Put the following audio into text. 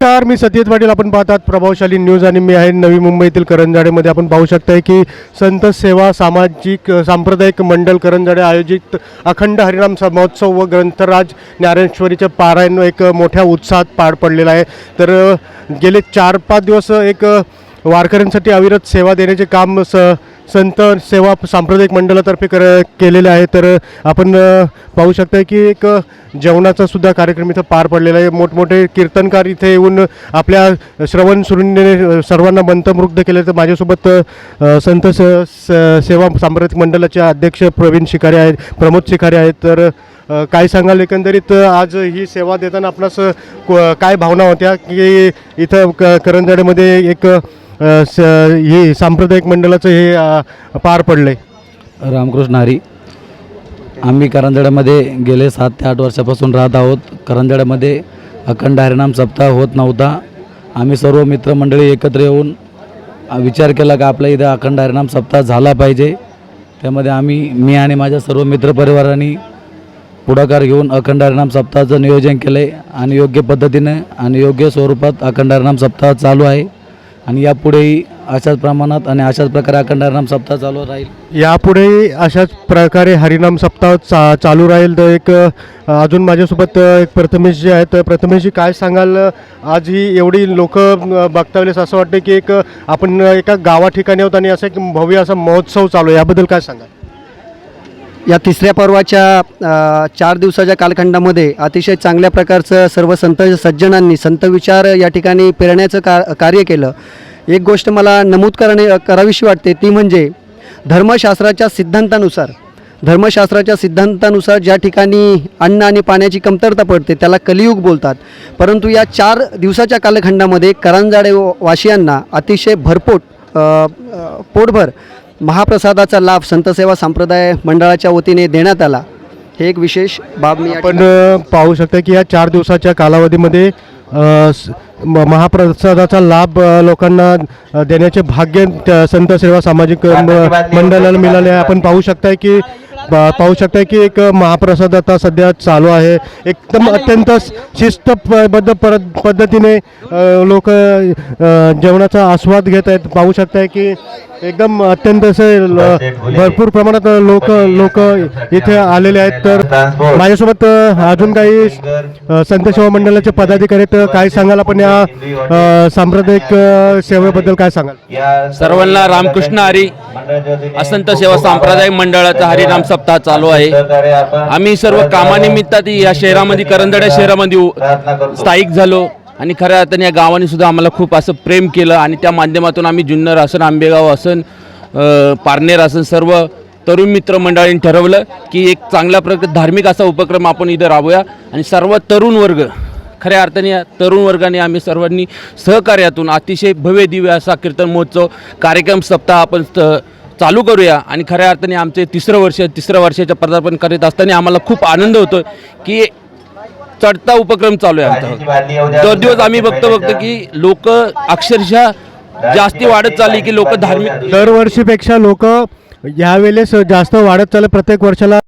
नमस्कार मी सतीश पाटील. आपण पाहतात प्रभावशाली न्यूज आणि मी आहे नवी मुंबईतील करंजाडेमध्ये. आपण पाहू शकताय की संत सेवा सामाजिक सांप्रदायिक मंडळ करंजाडे आयोजित अखंड हरिनाम महोत्सव व ग्रंथराज ज्ञानेश्वरीचे पारायण एक मोठ्या उत्साहात पार पडलेला आहे. तर गेले चार पाच दिवस एक वारकऱ्यांसाठी अविरत सेवा देण्याचे काम स संत सेवा सांप्रदायिक मंडळातर्फे कर केलेले आहे. तर आपण पाहू शकता की एक जेवणाचा सुद्धा कार्यक्रम इथं पार पडलेला आहे. मोठमोठे कीर्तनकार इथे येऊन आपल्या श्रवण सुरुंडीने सर्वांना मंत्रमुग्ध केले. तर माझ्यासोबत संत स स- सेवा सांप्रदायिक मंडळाचे अध्यक्ष प्रवीण शिकारे आहेत प्रमोद शिकारे आहेत. तर काय सांगाल? एकंदरीत आज ही सेवा देताना आपणास को- काय भावना होत्या? की इथं क करंजाडेमध्ये एक स हे सांप्रदायिक मंडळाचं हे अ, पार पडलं आहे रामकृष्ण हरी आम्ही करंजड्यामध्ये गेले सात ते आठ वर्षापासून राहत आहोत. करंजड्यामध्ये अखंड हरिनाम सप्ताह होत नव्हता. आम्ही सर्व मित्रमंडळी एकत्र येऊन अ, विचार केला का आपल्या इथं अखंड हरिनाम सप्ताह झाला पाहिजे. त्यामध्ये आम्ही मी आणि माझ्या सर्व मित्रपरिवारांनी पुढाकार घेऊन अखंड हरिनाम सप्ताहाचं नियोजन केलं आहे आणि योग्य पद्धतीने आणि योग्य स्वरूपात अखंड हरिनाम सप्ताह चालू आहे. आणि यापुढेही अशाच प्रमाणात आणि अशाच प्रकारे अखंड हरिनाम सप्ताह चालू राहील. यापुढे अशाच प्रकारे हरिनाम सप्ताह चा चालू राहील. तर एक अजून माझ्यासोबत एक प्रथमेश जी आहेत. तर प्रथमेशजी काय सांगाल? आज ही एवढी लोक बघतावलेस असं वाटतं की एक आपण एका गावा ठिकाणी आहोत आणि असं एक भव्य असा महोत्सव चालू आहे. याबद्दल काय सांगाल? या तिसऱ्या पर्वाच्या चार दिवसाच्या कालखंडामध्ये अतिशय चांगल्या प्रकारचं सर्व संत सज्जनांनी संत विचार या ठिकाणी पेरण्याचं का कार्य केलं. एक गोष्ट मला नमूद करणे करावीशी वाटते ती म्हणजे धर्मशास्त्राच्या सिद्धांतानुसार धर्मशास्त्राच्या सिद्धांतानुसार ज्या ठिकाणी अन्न आणि पाण्याची कमतरता पडते त्याला कलियुग बोलतात. परंतु या चार दिवसाच्या कालखंडामध्ये करंजाडे वासियांना अतिशय भरपोट पोटभर महाप्रसादाचा लाभ संतसेवा संप्रदाय मंडळाच्या वतीने देण्यात आला. हे एक विशेष बाब मी आपण पाहू शकता की या चार दिवसाच्या कालावधीमध्ये महाप्रसादाचा लाभ लोकांना देण्याचे भाग्य संत सेवा सामाजिक म- मंडळाला मिळाले. आहे आपण पाहू शकताय की पाहू शकताय की एक महाप्रसाद आता सध्या चालू आहे. एकदम अत्यंत शिस्तबद्ध पर पद्धतीने लोक जेवणाचा आस्वाद घेत आहेत पाहू शकताय की एकदम अत्यंत असे भरपूर प्रमाणात लोक लोक इथे आलेले आहेत. तर माझ्यासोबत अजून काही संत सेवा मंडळाचे पदाधिकारी आहेत. तर काय सांगाल आपण या सांप्रदायिक सेवेबद्दल काय सांगाल? सर्वांना रामकृष्ण हरी असंत सेवा सांप्रदायिक मंडळाचा हरिराम सप्ताह चालू आहे. आम्ही सर्व कामानिमित्तात या शहरामध्ये करंदड्या शहरामध्ये स्थायिक झालो. आणि खऱ्या अर्थाने या गावाने सुद्धा आम्हाला खूप असं प्रेम केलं आणि त्या माध्यमातून आम्ही जुन्नर असन आंबेगाव असन पारनेर असन सर्व तरुण मित्र मंडळींनी ठरवलं की एक चांगल्या प्रकारे धार्मिक असा उपक्रम आपण इथं राबूया. आणि सर्व तरुण वर्ग खऱ्या अर्थाने या तरुण वर्गाने आम्ही सर्वांनी सहकार्यातून अतिशय भव्य दिव्य असा कीर्तन महोत्सव कार्यक्रम सप्ताह आपण चालू करूया. आणि खऱ्या अर्थाने आमचे तिसरं वर्ष तिसऱ्या वर्षाच्या पदार्पण करीत असताना आम्हाला खूप आनंद होतो की चढता उपक्रम चालू आहे आमचा. दर दिवस आम्ही बघतो बघतो की लोक अक्षरशः जास्ती वाढत चालली की लोक धार्मिक दरवर्षीपेक्षा लोक यावेळेस जास्त वाढत चालले प्रत्येक वर्षाला